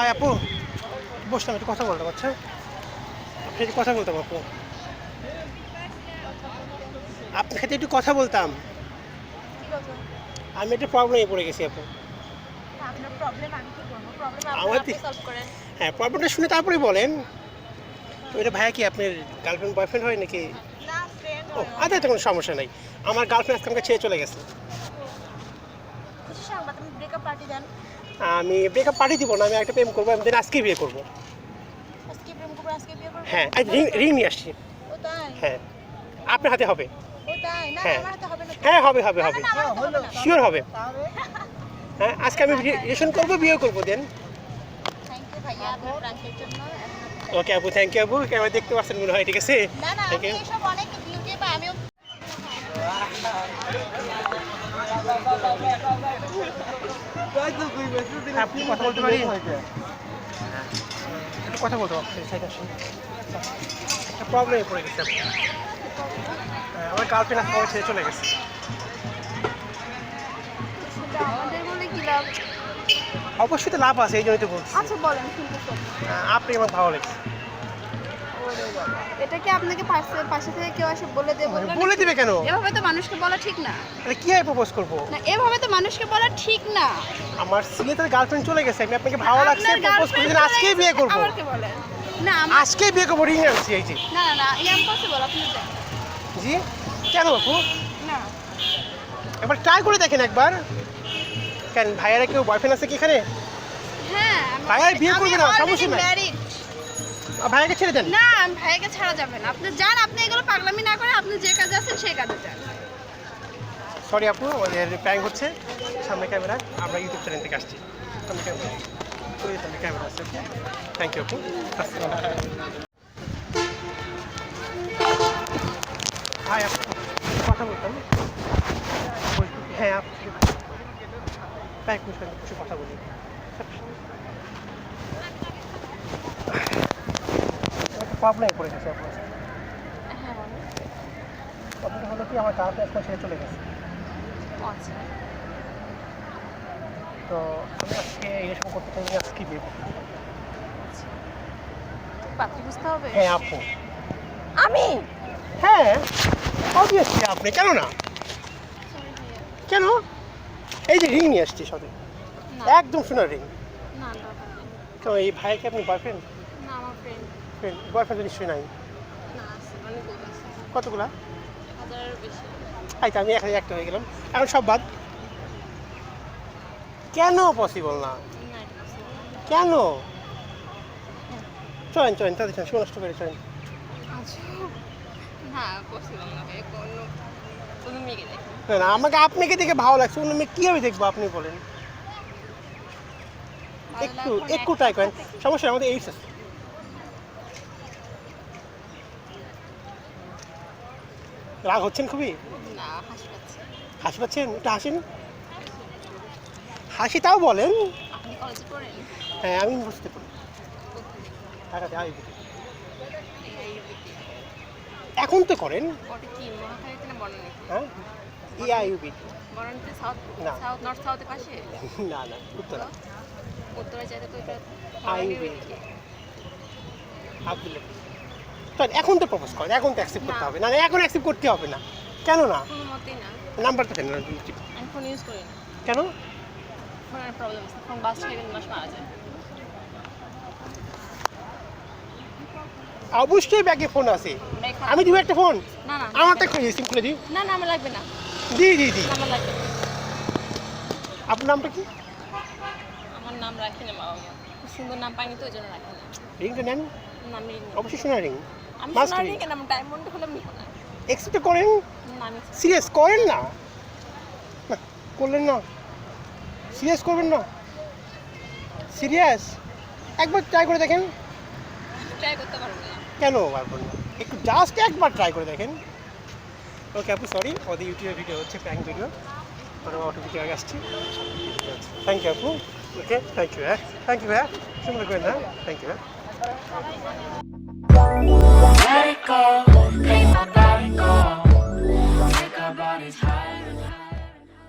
আপু। বসলাম একটু কথা বলতাম আচ্ছা আপনি একটু কথা বলতাম আপু। আপনার সাথে একটু কথা বলতাম। আমি একটা প্রবলেমে পড়ে গেছি আপু। আমার হ্যাঁ প্রবলেমটা শুনে তারপরেই বলেন। এটা ভাইয়া কি আপনার গার্লফ্রেন্ড বয়ফ্রেন্ড হয় নাকি? ও আচ্ছা তো কোনো সমস্যা নাই। আমার গার্লফ্রেন্ড আজকে আমাকে ছেড়ে চলে গেছে। আপনি ব্রেকআপ পার্টি দেন? আমি ব্রেকআপ পাঠিয়ে দিব না আমি একটা প্রেম করব আমি দিন বিয়ে করব। আজকে প্রেম করব আজকে বিয়ে করব? হ্যাঁ রিং রিং নিয়ে আসছি। ও তাই? হ্যাঁ। আপনার হাতে হবে। ও তাই? না হ্যাঁ। আমার হাতে হবে না হ্যাঁ হবে হবে হবে। শিওর হবে হ্যাঁ আজকে আমি রিলেশন করব বিয়ে করব দেন। থ্যাংক ইউ ওকে আপু থ্যাংক ইউ আপু। ক্যামেরা দেখতে পাচ্ছেন মনে হয় ঠিক আছে? অনেক বিউটি পাই আমিও আপনি কথা বলতে পারি? একটু কথা বলতে পারছি একটা প্রবলেমে পড়ে গেছে আমার গার্লফ্রেন্ড আজকে আমাকে ছেড়ে চলে গেছে। অবশ্যই তো লাভ আছে এই জন্যই তো বলছি। আচ্ছা বলেন আপনি আমার ভালো লাগছে। এটা কি আপনাকে পাশে পাশে থেকে কেউ এসে বলে দেবে বলে দিবে কেন? এভাবে তো মানুষকে বলা ঠিক না। তাহলে কীভাবে প্রপোজ করব? না এভাবে তো মানুষকে বলা ঠিক না। আমার সিলেটের গার্লফ্রেন্ড চলে গেছে আমি আপনাকে ভালো লাগছে প্রপোজ করে আজকেই বিয়ে করব। আমাকে বলেন না আজকেই বিয়ে করব রিং আনছি এই যে। না না না ইম্পসিবল আপনি জি? কেন আপু না। একবার ট্রাই করে দেখেন একবার। কেন ভাইয়ারা কেউ বয়ফ্রেন্ড আছে কি এখানে? হ্যাঁ আমি- ভাই, বিয়ে করবে না, সমস্যা নাই। ভাইয়াকে ছেড়ে দেন? না ভাইকে ছাড়া যাবে না। আপনি যান আপনি এগুলো পাগলামি না করে আপনি যে কাজে আছেন সেই কাজে যান। সরি আপু ওদের প্র্যাঙ্ক হচ্ছে। সামনে ক্যামেরা আমরা ইউটিউব চ্যানেল থেকে আসছি। সামনে ক্যামেরা সামনে ক্যামেরা আছে থ্যাংক ইউ আপু। হাই আপু কথা বলতাম। হ্যাঁ আপু। কিছু কথা বলি। প্রবলেম পড়ে গেছে আপনার হ্যাঁ। প্রবলেম হলো কি আমার গার্লফ্রেন্ড আজকে ছেড়ে চলে গেছে। আচ্ছা। তো আমি আজকে এরকম করতে চাই আজকে করব। পাত্রী বুঝতে হবে? হ্যাঁ আপু। আমি? হ্যাঁ অবভিয়াসলি আপনি কেন না? কেন? এই যে রিং নিয়ে আসছি সাথে একদম সোনার রিং না দরকার নেই। তো এই ভাইকে আপনি বয়ফ্রেন্ড না আমার ফ্রেন্ড ফ্রেন্ড বয়ফ্রেন্ড নিশ্চয়ই নাই। কতগুলা? আচ্ছা আমি এক একটা হয়ে গেলাম। এখন সব বাদ। কেন পসিবল না। কেন? চলেন চলেন তাদের সময় নষ্ট করে চলেন। আচ্ছা। না আমাকে আপনাকে দেখে ভালো লাগছে। অন্য মেয়ে কীভাবে দেখব আপনি বলেন। একটু একটু ট্রাই করেন। সমস্যা আমাদের এইডস আছে। রাগ হচ্ছেন খুবই? না হাসি পাচ্ছে। হাসি পাচ্ছেন? একটু হাসেন। হাসি তাও বলেন। আপনি হ্যাঁ আমি বুঝতে পারি। এখন তো করেন। হ্যাঁ? না। না না উত্তরা। উত্তরে যেতে। আব্দুল্লাহ চল এখন তো প্রপোজ করেন এখন তো অ্যাকসেপ্ট করতে হবে। না না এখন অ্যাকসেপ্ট করতে হবে না। কেন না? কোনো মতেই না নাম্বারটা দেন আমি ফোন ইউজ করি না। কেন? ফোনের প্রবলেম আছে ফোন বাস থেকে মাস মারা যায়। অবশ্যই ব্যাগে ফোন আছে। আমি দিব একটা ফোন না না। আমার তো খুলে সিম খুলে দিই। না না আমার লাগবে না। দি দি দি আমার লাগবে না। আপনার নামটা কি? আমার নাম রাখি না বাবা। সুন্দর নাম পাইনি তো ওই জন্য রাখি না। রিংটা নেন। নাম রিং অবশ্যই শোনা রিং আমি Must সোনার be. রিং কেন আমি ডায়মন্ড হলে আমি না এক্সপেক্ট করেন? না আমি সিরিয়াস করেন না? করলেন না। সিরিয়াস করবেন না। সিরিয়াস একবার ট্রাই করে দেখেন। ট্রাই করতে পারব না। কেন না? একটু জাস্ট একবার ট্রাই করে দেখেন। ওকে আপু সরি ওদের ইউটিউবে ভিডিও হচ্ছে প্র্যাঙ্ক ভিডিও আমরা অটো ভিডিও আগে আসছি। থ্যাংক ইউ আপু। ওকে থ্যাংক ইউ হ্যাঁ। থ্যাংক ইউ হ্যাঁ। সুন্দর করে না থ্যাংক ইউ হ্যাঁ। Go.